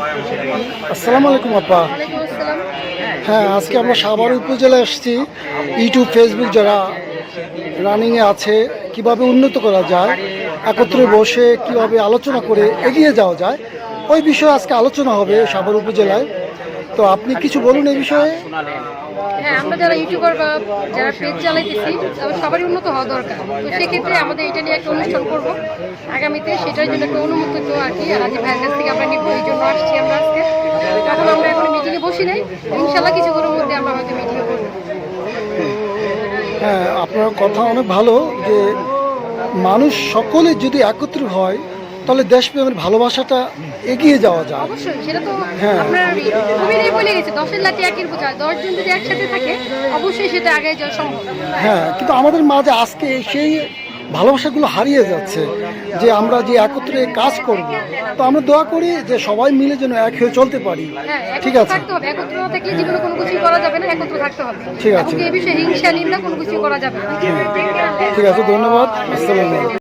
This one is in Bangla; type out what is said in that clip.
আসসালামু আলাইকুম আপা হ্যাঁ আজকে আমরা সাভার উপজেলায় এসেছি। ইউটিউব ফেসবুক যারা রানিংয়ে আছে, কীভাবে উন্নত করা যায়, একত্রে বসে কীভাবে আলোচনা করে এগিয়ে যাওয়া যায়, ওই বিষয়ে আজকে আলোচনা হবে সাভার উপজেলায়। তো আপনি কিছু বলুন এই বিষয়ে? হ্যাঁ আমরা যারা ইউটিউবার বা যারা পেজ চালাইতেছি সবারই উন্নত হওয়া দরকার। তো সেক্ষেত্রে আমাদের এটা নিয়ে একটা অনুষ্ঠান করব। আগামীতে সেটার জন্য একটা অনুমোদিত আর কি রাজীব ভাইয়ের কাছ থেকে আমরা নিব এই জন্য আসছি আমরা আজকে। তখন আমরা এখন মিটিংয়ে বসি নাই। ইনশাল্লাহ কিছু দিনের মধ্যে আমরা হয়তো মিটিংয়ে করব হ্যাঁ আপনার কথা অনেক ভালো যে মানুষ সকলে যদি একত্রিত হয় তাহলে দেশপ্রেমের ভালোবাসাটা এগিয়ে যাওয়া যায়। অবশ্যই সেটা তো হ্যাঁ। আপনার কবিরাই বলে গেছে দশের লাঠি একের বোঝায় দশজন যদি একসাথে থাকে অবশ্যই সেটা আগে যাওয়া সম্ভব। হ্যাঁ কিন্তু আমাদের মাঝে আজকে সেই ভালোবাসাগুলো হারিয়ে যাচ্ছে যে আমরা যে একত্রে কাজ করব। তো আমরা দোয়া করি যে সবাই মিলে যেন এক হয়ে চলতে পারি। ঠিক আছে। একত্র না থাকলে জীবনে কোনো কিছুই করা যাবে না একত্র থাকতে হবে। ঠিক আছে। এই বিষয়ে হিংসা নিন্দা কোনো কিছুই করা যাবে না। ঠিক আছে ধন্যবাদ। আসসালামু আলাইকুম।